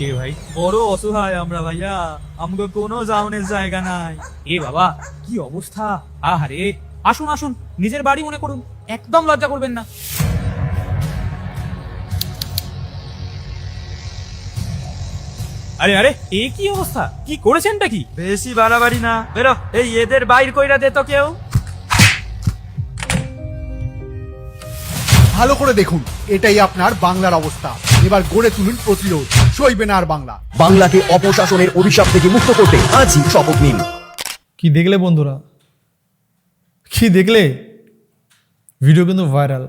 কে ভাই? বড় অসহায় আমরা ভাইয়া। আমাকে কোনো যাওনের জায়গা নাই। এ বাবা কি অবস্থা? আহারে আসুন আসুন নিজের বাড়ি মনে করুন। একদম লজ্জা করবেন না। আরে আরে এ কি অবস্থা? কি করেছেনটা কি? বেশি বাড়াবাড়ি না। বেরো এই এদের বাইর কইরা দে তো কেউ। ভালো করে দেখুন এটাই আপনার বাংলার অবস্থা। এবার গড়ে তুলুন প্রতিরোধ। সইবে না আর বাংলা। বাংলাকে অপশাসনের অভিশাপ থেকে মুক্ত করতে আজই শপথ নিন। কি দেখলে বন্ধুরা? কি দেখলে? ভিডিও কিন্তু ভাইরাল।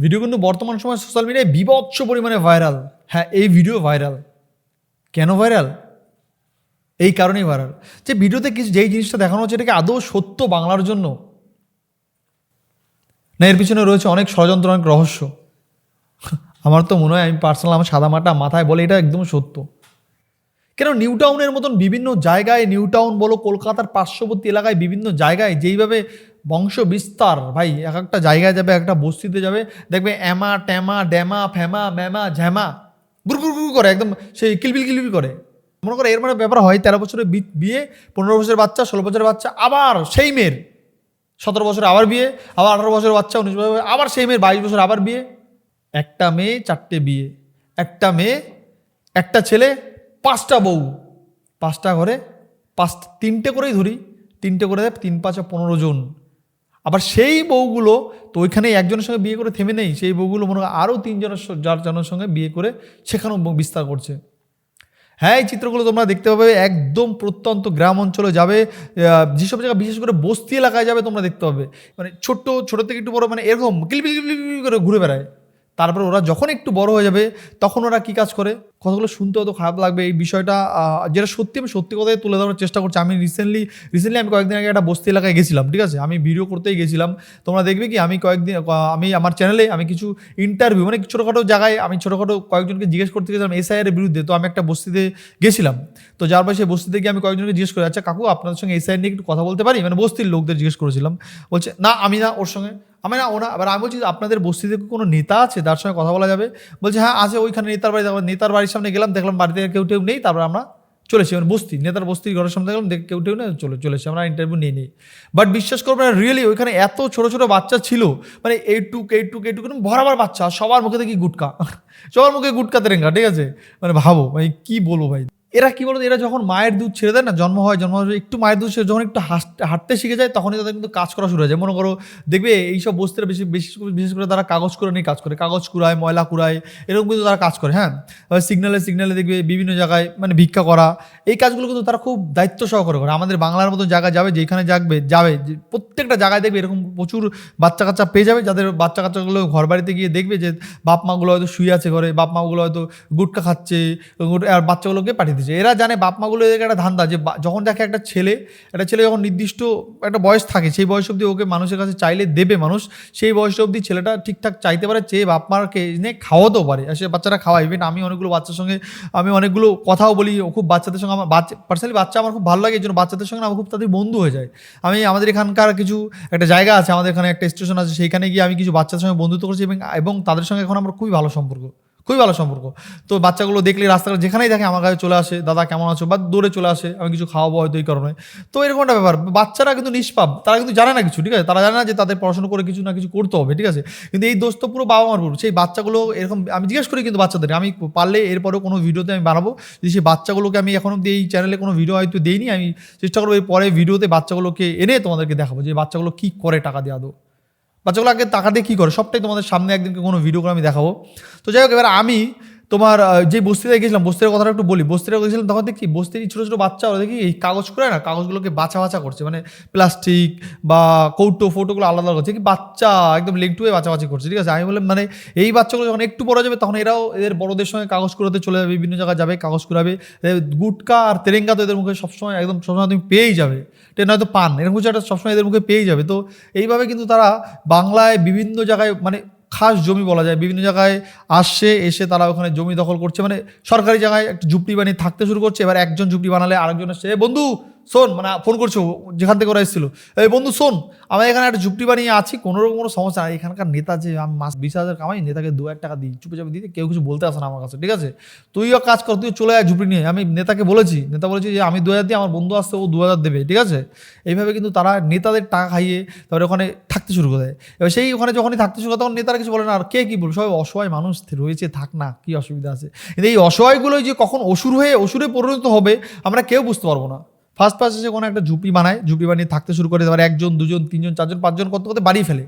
ভিডিও কিন্তু বর্তমান সময় সোশ্যাল মিডিয়ায় বিভৎস পরিমাণে ভাইরাল। হ্যাঁ এই ভিডিও ভাইরাল। কেন ভাইরাল? এই কারণেই ভাইরাল। যে ভিডিওতে কিছু যেই জিনিসটা দেখানো হচ্ছে এটাকে আদৌ সত্য বাংলার জন্য? না এর পিছনে রয়েছে অনেক ষড়যন্ত্র অনেক রহস্য। আমার তো মনে হয় আমি পার্সোনাল আমার সাদা মাটা মাথায় বলে এটা একদম সত্য। কেন নিউ টাউনের মতন বিভিন্ন জায়গায়, নিউ টাউন বলো কলকাতার পার্শ্ববর্তী এলাকায় বিভিন্ন জায়গায় যেইভাবে বংশ বিস্তার, ভাই এক একটা জায়গায় যাবে একটা বস্তিতে যাবে, দেখবে অ্যামা ট্যামা ড্যামা ফ্যামা ম্যামা, ঝ্যামা, গুর গুর গুর করে, একদম সেই কিলবিল কিলবিল করে। মনে করে এর মানে ব্যাপার হয় তেরো বছরের বিয়ে, পনেরো বছরের বাচ্চা, ষোলো বছরের বাচ্চা, আবার সেই মেয়ের। সতেরো বছর আবার বিয়ে, আবার আঠারো বছরের বাচ্চা, উনিশ বছর আবার সেই মেয়ের, বাইশ বছর আবার বিয়ে। একটা মেয়ে, চারটে বিয়ে। একটা মেয়ে, একটা ছেলে, পাঁচটা বউ। পাঁচটা ঘরে পাঁচ, তিনটে করেই ধরি। তিনটে করে তিন, পাঁচে, পনেরো জন। আবার সেই বউগুলো তো ওইখানে একজনের সঙ্গে বিয়ে করে থেমে নেই। সেই বউগুলো মনে হয় আরও তিনজনের যার জনের সঙ্গে বিয়ে করে সেখানেও বিস্তার করছে। হ্যাঁ এই চিত্রগুলো তোমরা দেখতে পাবে। একদম প্রত্যন্ত গ্রাম অঞ্চলে যাবে। যেসব জায়গা বিশেষ করে বস্তি এলাকায় যাবে তোমরা দেখতে পাবে। মানে ছোট্ট, ছোটো থেকে একটু বড় মানে এরকম কিলবিল করে ঘুরে বেড়ায়। তারপর ওরা যখন একটু বড় হয়ে যাবে তখন ওরা কি কাজ করে? কথাগুলো শুনতে হয়তো খারাপ লাগবে। এই বিষয়টা যেটা সত্যি আমি সত্যি কথাই তুলে ধরার চেষ্টা করছি। আমি রিসেন্টলি রিসেন্টলি আমি কয়েকদিন আগে একটা বস্তি এলাকায় গেছিলাম, ঠিক আছে? আমি ভিডিও করতেই গেছিলাম। তোমরা দেখবে কি, আমি কয়েকদিন আমি আমার চ্যানেলে আমি কিছু ইন্টারভিউ মানে ছোটোখাটো জায়গায় আমি ছোটোখাটো কয়েকজনকে জিজ্ঞেস করতে গেছিলাম এসআইআর এর বিরুদ্ধে। তো আমি একটা বস্তিতে গেছিলাম। তো যার সেই বস্তিতে গিয়ে আমি কয়েকজনকে জিজ্ঞেস করি আচ্ছা কাকু, আপনাদের সঙ্গে এসআইআর নিয়ে একটু কথা বলতে পারি? মানে বস্তির লোকদের জিজ্ঞেস করেছিলাম। বলছে, না, আমি না ওর সঙ্গে, আমি না ওনা। আবার আমি বলছি, আপনাদের বস্তিতে কোনো নেতা আছে? তার সঙ্গে কথা বলা যাবে? বলছে হ্যাঁ আছে ওইখানে নেতার বাড়ি নেতার বাড়ির সামনে গেলাম, দেখলাম বাড়িতে কেউ টেউ নেই, তারপর আমরা চলেছি। মানে বস্তি, নেতার বস্তির ঘরের সামনে দেখলাম দেখ কেউ টেউ নেই, চলে চলেছি। আমরা ইন্টারভিউ নিয়ে নিই বাট বিশ্বাস করব না রিয়েলি ওইখানে এত ছোট ছোট বাচ্চা ছিল মানে এই টুক এই এইটুক এইটুক এইটুক ভরাবার বাচ্চা, সবার মুখে দেখি গুটকা। সবার মুখে গুটকা তেরেঙ্গা, ঠিক আছে? মানে ভাবো মানে কী বলব ভাই? এরা কি বলতো, এরা যখন মায়ের দুধ ছেড়ে দেয় না, জন্ম হয়, জন্ম একটু মায়ের দুধ ছেড়ে যখন একটু হাঁটতে শিখে যায়, তখনই তাদের কিন্তু কাজ করা শুরু হয়ে যায়। মনে করো, দেখবে এইসব বস্তিরা বেশি বেশি, বিশেষ করে তারা কাগজ করে নিয়ে কাজ করে। কাগজ কুড়ায়, ময়লা কুড়ায়, এরকম কিন্তু তারা কাজ করে হ্যাঁ? সিগনালে সিগনালে দেখবে বিভিন্ন জায়গায় মানে ভিক্ষা করা। এই কাজগুলো কিন্তু তারা খুব দায়িত্ব সহকারে করে। আমাদের বাংলার মতো জায়গা যাবে, যেখানে যাবে। যাবে প্রত্যেকটা জায়গায় দেখবে এরকম প্রচুর বাচ্চা কাচ্চা পেয়ে যাবে, যাদের বাচ্চা কাচ্চাগুলো ঘর বাড়িতে গিয়ে দেখবে যে বাপ মাগুলো হয়তো শুয়ে আছে ঘরে বাপ মাগুলো হয়তো গুটকা খাচ্ছে, আর বাচ্চাগুলোকে পাঠিয়ে দিচ্ছে। এরা জানে বাপ মাগুলো এদেরকে একটা ধান্দা, যে যখন দেখে একটা ছেলে একটা ছেলে যখন নির্দিষ্ট একটা বয়স থাকে, সেই বয়স অবধি ওকে মানুষের কাছে চাইলে দেবে মানুষ, সেই বয়সটা অবধি ছেলেটা ঠিকঠাক চাইতে পারে চেয়ে বাপ মারকে এনে খাওয়াতেও পারে। আর সে বাচ্চারা খাওয়ায় ইভেন আমি অনেকগুলো বাচ্চার সঙ্গে, আমি অনেকগুলো কথাও বলি খুব বাচ্চাদের সঙ্গে আমার বাচ্চা পার্সোনালি বাচ্চা আমার খুব ভালো লাগে, এই জন্য বাচ্চাদের সঙ্গে আমার খুব তাদের বন্ধু হয়ে যায়। আমি আমাদের এখানকার কিছু একটা জায়গা আছে, আমাদের এখানে একটা স্টেশন আছে, সেইখানে গিয়ে আমি কিছু বাচ্চাদের সঙ্গে বন্ধুত্ব করছি এবং এবং তাদের সঙ্গে এখন আমার খুবই ভালো সম্পর্ক। খুবই ভালো সম্পর্ক। তো বাচ্চাগুলো দেখলে রাস্তাঘাট যেখানেই দেখে আমার কাছে চলে আসে, দাদা, কেমন আছো? বা দৌড়ে চলে আসে, আমি কিছু খাওয়াবো হয়তো এই কারণে। তো এরকম একটা ব্যাপার। বাচ্চারা কিন্তু নিষ্পাপ। তারা কিন্তু জানে না কিছু, ঠিক আছে? তারা জানে না যে তাদের পড়াশোনা করে কিছু না কিছু করতে হবে, ঠিক আছে? কিন্তু এই দোষ তো পুরো বাবা মার পুরো সেই বাচ্চাগুলো এরকম, আমি জিজ্ঞেস করি কিন্তু বাচ্চাদের, আমি পারলে এরপরেও কোনো ভিডিওতে আমি বানাবো? যদি সেই বাচ্চাগুলোকে আমি এখন অব্দি এই চ্যানেলে কোনো ভিডিও হয়তো দিইনি, আমি চেষ্টা করব এর পরে ভিডিওতে বাচ্চাগুলোকে এনে তোমাদেরকে দেখাবো যে বাচ্চাগুলো কী করে টাকা দেওয়া আদৌ। বাচ্চাগুলো আগে টাকা দিয়ে কী করে? সবটাই তোমাদের সামনে একদিনকে কোনো ভিডিও করে আমি দেখাবো। তো যাই হোক, এবার আমি তোমার যে বস্তিতে গেছিলাম বস্তির কথাটা একটু বলি। বস্তিতে গেছিলাম তখন দেখি বস্তির ছোটো ছোটো বাচ্চা ওরা দেখি এই কাগজ করে না, কাগজগুলোকে বাছা বাছা করছে। মানে প্লাস্টিক বা কৌটো, ফোটোগুলো আলাদা আলাদা করছে। কি বাচ্চা একদম লেগ টুয়ে বাছাবাছি করছে, ঠিক আছে? আমি বললাম মানে এই বাচ্চাগুলো যখন একটু বড় যাবে, তখন এরাও এদের বড়দের সঙ্গে কাগজ কুড়াতে চলে যাবে, বিভিন্ন জায়গায় যাবে, কাগজ কুড়াবে। গুটকা আর তেরেঙ্গা তো এদের মুখে সবসময় একদম, সবসময় তুমি পেয়েই যাবে। এটা নয়তো পান, এরকম কিছু একটা সবসময় এদের মুখে পেয়েই যাবে। তো এইভাবে কিন্তু তারা বাংলায় বিভিন্ন জায়গায় মানে খাস জমি বলা যায়। বিভিন্ন জায়গায় আসছে, এসে তারা ওখানে জমি দখল করছে। মানে সরকারি জায়গায় একটা ঝুপড়ি বানিয়ে থাকতে শুরু করছে। এবার একজন ঝুপড়ি বানালে আরেকজন আসছে বন্ধু শোন মানে ফোন করছ, যেখান থেকে ওরা এসেছিল। এই বন্ধু, শোন, আমি এখানে একটা ঝুপড়ি বানিয়ে আছি, কোনো রকম কোনো সমস্যা নাই। এখানকার নেতা যে, আমি মাস বিশ হাজার কামাই, নেতাকে দু হাজার টাকা দিই চুপে চাপে দিতে কেউ কিছু বলতে আসে না আমার কাছে, ঠিক আছে? তুইও কাজ কর তুই চলে আয় ঝুপড়ি নিয়ে। আমি নেতাকে বলেছি, নেতা বলেছি যে, আমি দু হাজার দিই, আমার বন্ধু আসতে ও দু হাজার দেবে, ঠিক আছে? এইভাবে কিন্তু তারা নেতাদের টাকা খাইয়ে তারপরে ওখানে থাকতে শুরু করে দেয়। এবার সেই ওখানে যখনই থাকতে শুরু করে, তখন নেতারা কিছু বলে না, আর কে কী বলবে? সবাই অসহায় মানুষ রয়েছে, থাক না, কী অসুবিধা আছে? কিন্তু এই অসহায়গুলোই যে কখন অসুর হয়ে, অসুরে পরিণত হবে, আমরা কেউ বুঝতে পারব না। ফার্স্ট ফার্স্ট এসে কোনো একটা ঝুপড়ি বানায়, ঝুপড়ি বানিয়ে থাকতে শুরু করে এবার একজন, দুজন, তিনজন, চারজন, পাঁচজন করতে করতে বাড়িয়ে ফেলে।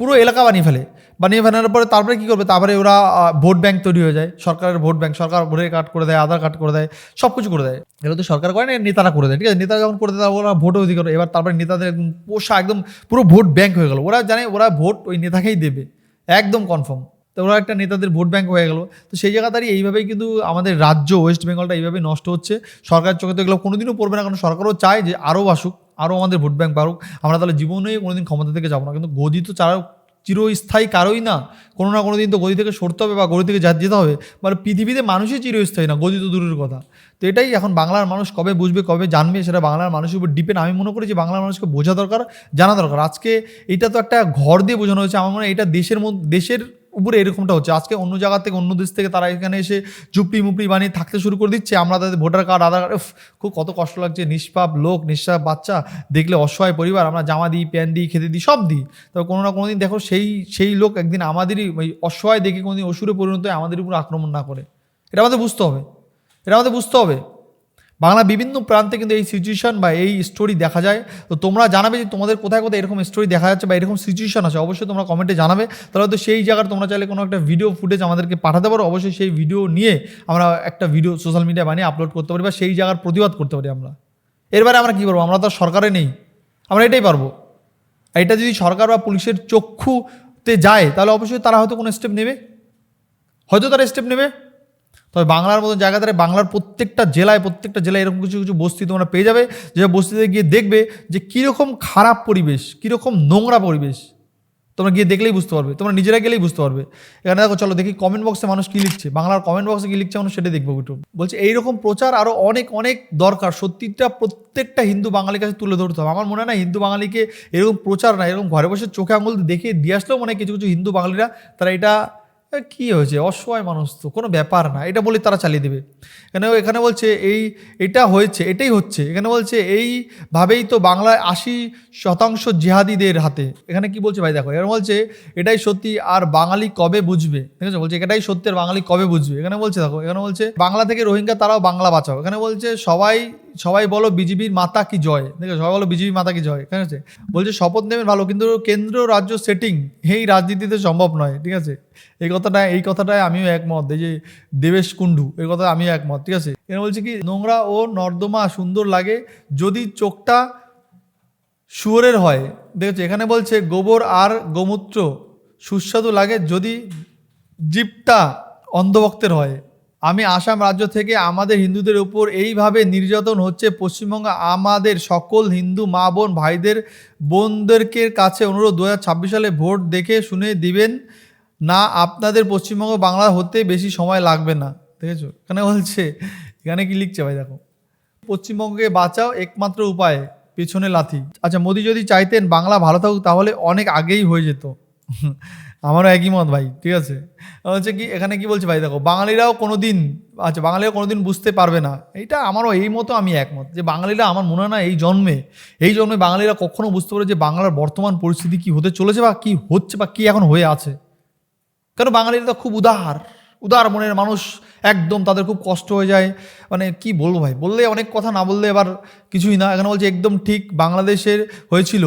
পুরো এলাকা বানিয়ে ফেলে। বানিয়ে ফেলার পরে তারপরে কী করবে? তারপরে ওরা ভোট ব্যাংক তৈরি হয়ে যায়। সরকারের ভোট ব্যাংক, সরকার ভোটের কার্ড করে দেয়, আধার কার্ড করে দেয় সব কিছু করে দেয়। এগুলো তো সরকার করে না নেতারা করে দেয়, ঠিক আছে? নেতারা যখন করে দেয় ওরা ভোটও অধিকার এবার তারপরে নেতাদের একদম পোষা, একদম পুরো ভোট ব্যাংক হয়ে গেল। ওরা জানে, ওরা ভোট ওই নেতাকেই দেবে। একদম কনফার্ম তো ওরা একটা নেতাদের ভোট ব্যাঙ্ক হয়ে গেল। তো সেই জায়গা দাঁড়িয়ে এইভাবেই কিন্তু আমাদের রাজ্য ওয়েস্ট বেঙ্গলটা এইভাবেই নষ্ট হচ্ছে। সরকার চোখে তো এগুলো কোনোদিনও পড়বে না, কারণ সরকারও চায় যে আরও আসুক, আরও আমাদের ভোট ব্যাঙ্ক বাড়ুক। আমরা তাহলে জীবনেই কোনোদিন ক্ষমতা থেকে যাব না। কিন্তু গদি তো চারা চিরস্থায়ী কারোই না। কোনো না কোনো দিন তো গদি থেকে সরতে হবে বা গদি থেকে যা- যেতে হবে। মানে পৃথিবীতে মানুষই চিরস্থায়ী না, গদি তো দূরের কথা। তো এটাই এখন বাংলার মানুষ কবে বুঝবে, কবে জানবে, সেটা বাংলার মানুষের উপর ডিপেন্ড আমি মনে করি যে বাংলার মানুষকে বোঝা দরকার, জানা দরকার। আজকে এটা তো একটা ঘর দিয়ে বোঝানো হয়েছে। আমার মনে হয় এটা দেশের দেশের উপরে এরকমটা হচ্ছে। আজকে অন্য জায়গা থেকে, অন্য দেশ থেকে তারা এখানে এসে ঝুপড়ি মুপড়ি বানিয়ে থাকতে শুরু করে দিচ্ছে। আমরা তাদের ভোটার কার্ড, আধার কার্ড খুব কত কষ্ট লাগছে। নিষ্পাপ লোক নিঃশ্বাপ বাচ্চা, দেখলে অসহায় পরিবার। আমরা জামা দিই, প্যান্ট দিই, খেতে দিই, সব দিই। তবে কোনো না কোনো দিন দেখো সেই সেই লোক একদিন আমাদেরই ওই অসহায় দেখে কোনোদিন অসুরে পরিণত হয়ে আমাদের উপর আক্রমণ না করে। এটা আমাদের বুঝতে হবে। এটা আমাদের বুঝতে হবে। বাংলা বিভিন্ন প্রান্তে কিন্তু এই সিচুয়েশন বা এই স্টোরি দেখা যায়। তো তোমরা জানাবে যে তোমাদের কোথায় কোথায় এরকম স্টোরি দেখা যাচ্ছে বা এরকম সিচুয়েশন আছে, অবশ্যই তোমরা কমেন্টে জানাবে। তাহলে তো সেই জায়গার তোমরা চাইলে কোনো একটা ভিডিও ফুটেজ আমাদেরকে পাঠাতে পারো। অবশ্যই সেই ভিডিও নিয়ে আমরা একটা ভিডিও সোশ্যাল মিডিয়া বানিয়ে আপলোড করতে পারি বা সেই জায়গার প্রতিবাদ করতে পারি আমরা। এরবারে আমরা কী করব? আমরা তো সরকারে নেই। আমরা এটাই পারব। এটা যদি সরকার বা পুলিশের চক্ষুতে যায়, তাহলে অবশ্যই তারা হয়তো কোনো স্টেপ নেবে। হয়তো তারা স্টেপ নেবে। তবে বাংলার মতো জায়গা ধরে বাংলার প্রত্যেকটা জেলায় প্রত্যেকটা জেলায় এরকম কিছু কিছু বস্তি তোমরা পেয়ে যাবে, যে বস্তিতে গিয়ে দেখবে যে কীরকম খারাপ পরিবেশ, কীরকম নোংরা পরিবেশ তোমরা গিয়ে দেখলেই বুঝতে পারবে, তোমরা নিজেরা গেলেই বুঝতে পারবে। এখানে দেখো, চলো দেখি কমেন্ট বক্সে মানুষ কী লিখছে। বাংলার কমেন্ট বক্সে কী লিখছে মানুষ সেটা দেখব একটু। বলছে, এইরকম প্রচার আরও অনেক অনেক দরকার। সত্যিটা প্রত্যেকটা হিন্দু বাঙালির কাছে তুলে ধরতে হবে। আমার মনে হয় না, হিন্দু বাঙালিকে এরকম প্রচার না, এরকম ঘরে বসে চোখে আঙুল দেখে দিয়ে আসলেও মনে কিছু কিছু হিন্দু বাঙালিরা তারা এটা কি হয়েছে? অসহায় মানুষ তো, কোনো ব্যাপার না। এটা বলে তারা চালিয়ে দেবে। এখানে এখানে বলছে, এই, এটা হয়েছে, এটাই হচ্ছে। এখানে বলছে এইভাবেই তো বাংলায় আশি শতাংশ জিহাদিদের হাতে। এখানে কি বলছে ভাই, দেখো, এখানে বলছে, এটাই সত্যি, আর বাঙালি কবে বুঝবে? ঠিক আছে, বলছে, এটাই সত্যি, আর বাঙালি কবে বুঝবে? এখানে বলছে, দেখো, এখানে বলছে, বাংলা থেকে রোহিঙ্গা, তারাও বাংলা বাঁচাও। এখানে বলছে, সবাই সবাই বলো বিজেপির মাতা কি জয়? আছে সবাই বলো বিজেপি মাতা কি জয়? ঠিক আছে বলছে, শপথ নেবেন ভালো, কিন্তু কেন্দ্র রাজ্য সেটিং এই রাজনীতিতে সম্ভব নয়, ঠিক আছে? এই কথাটা, এই কথাটায় আমিও একমত, এই যে দেবেশ কুণ্ডু, এই কথা আমিও একমত, ঠিক আছে? এখানে বলছে কি, নোংরা ও নর্দমা সুন্দর লাগে যদি চোখটা শুয়োরের হয়। দেখেছ এখানে বলছে, গোবর আর গোমূত্র সুস্বাদু লাগে যদি জিপটা অন্ধভক্তের হয়। আমি আসাম রাজ্য থেকে আমাদের হিন্দুদের উপর এইভাবে নির্যাতন হচ্ছে, পশ্চিমবঙ্গে আমাদের সকল হিন্দু মা বোন ভাইদের, বোনদেরকে কাছে অনুরোধ, দু হাজার ছাব্বিশ সালে ভোট দেখে শুনে দিবেন। না, আপনাদের পশ্চিমবঙ্গ বাংলা হতে বেশি সময় লাগবে না। দেখেছ? এখানে বলছে, এখানে কি লিখছে ভাই, দেখো। পশ্চিমবঙ্গকে বাঁচাও একমাত্র উপায়, পেছনে লাথি। আচ্ছা মোদি যদি চাইতেন বাংলা ভালো থাকুক, তাহলে অনেক আগেই হয়ে যেত। আমারও একই মত ভাই, ঠিক আছে? হচ্ছে কি, এখানে কি বলছে ভাই, দেখো, বাঙালিরাও কোনো দিন আচ্ছা বাঙালিরা কোনো দিন বুঝতে পারবে না। এইটা আমারও এই মতো আমি একমত যে বাঙালিরা আমার মনে হয় না এই জন্মে এই জন্মে বাঙালিরা কখনো বুঝতে পারে যে বাংলার বর্তমান পরিস্থিতি কি হতে চলেছে বা কি হচ্ছে বা কি এখন হয়ে আছে। কেন বাঙালিরা তো খুব উদার উদার মনের মানুষ একদম তাদের খুব কষ্ট হয়ে যায়। মানে কি বলব ভাই? বললে অনেক কথা, না বললে এবার কিছুই না। এখানে বলছে একদম ঠিক বাংলাদেশের হয়েছিল।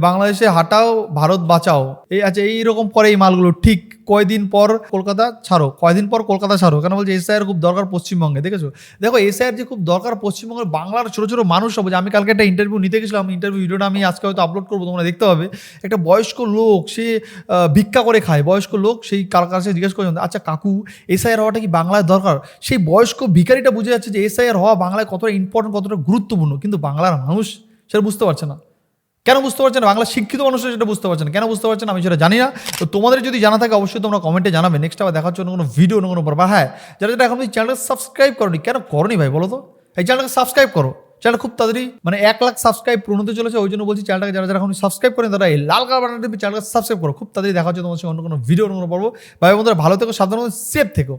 বাংলাদেশে হাঁটাও, ভারত বাঁচাও। এই আচ্ছা এইরকম পরে এই মালগুলো, ঠিক। কয়দিন পর কলকাতা ছাড়ো, কয়দিন পর কলকাতা ছাড়ো, কেন বলছে এসআইয়ের খুব দরকার পশ্চিমবঙ্গে, দেখেছ? দেখো এসআইয়ের যে খুব দরকার পশ্চিমবঙ্গের বাংলার ছোটো ছোটো মানুষ হবে আমি কালকে একটা ইন্টারভিউ নিতে গেছিলাম ইন্টারভিউ ভিডিওটা আমি আজকে হয়তো আপলোড করব, তোমরা দেখতে পাবে। একটা বয়স্ক লোক, সে ভিক্ষা করে খায়, বয়স্ক লোক, সেই কার কাছে জিজ্ঞেস করছেন আচ্ছা কাকু এসআইআর হওয়াটা কি বাংলায় দরকার? সেই বয়স্ক ভিখারিটা বুঝে যাচ্ছে যে এসআইআর হওয়া বাংলায় কতটা ইম্পর্টেন্ট কতটা গুরুত্বপূর্ণ, কিন্তু বাংলার মানুষ সেটা বুঝতে পারছে না। কেন বুঝতে পারছেন? বাংলা শিক্ষিত মানুষরা সেটা বুঝতে পারছেন। কেন বুঝতে পারছেন? আমি সেটা জানি না। তো তোমাদের যদি জানা থাকে, অবশ্যই তোমরা কমেন্টে জানাবে। নেক্সট আবার দেখার জন্য কোনো ভিডিও অন্য কোনো বা হ্যাঁ যারা যারা এখন চ্যানেলটা সাবস্ক্রাইব করনি, কেন করনি ভাই বলো তো? এই চ্যানেলটাকে সাবস্ক্রাইব করো। চ্যানেল খুব তাড়াতাড়ি মানে এক লাখ সাবস্ক্রাইব পূরণ হতে চলেছে, ওই জন্য বলছি চ্যানেলটাকে যারা যারা এখন সাবস্ক্রাইব করেন, তারা এই লাল কালার বাটনটি চ্যানেলকে সাবস্ক্রাইব করো। খুব তাড়াতাড়ি দেখা হচ্ছে তোমার সঙ্গে অন্য কোনো ভিডিও অন্য কোনো পর্ব ভাই বন্ধুরা ভালো থেকো, সাবধান সেফ থেকো।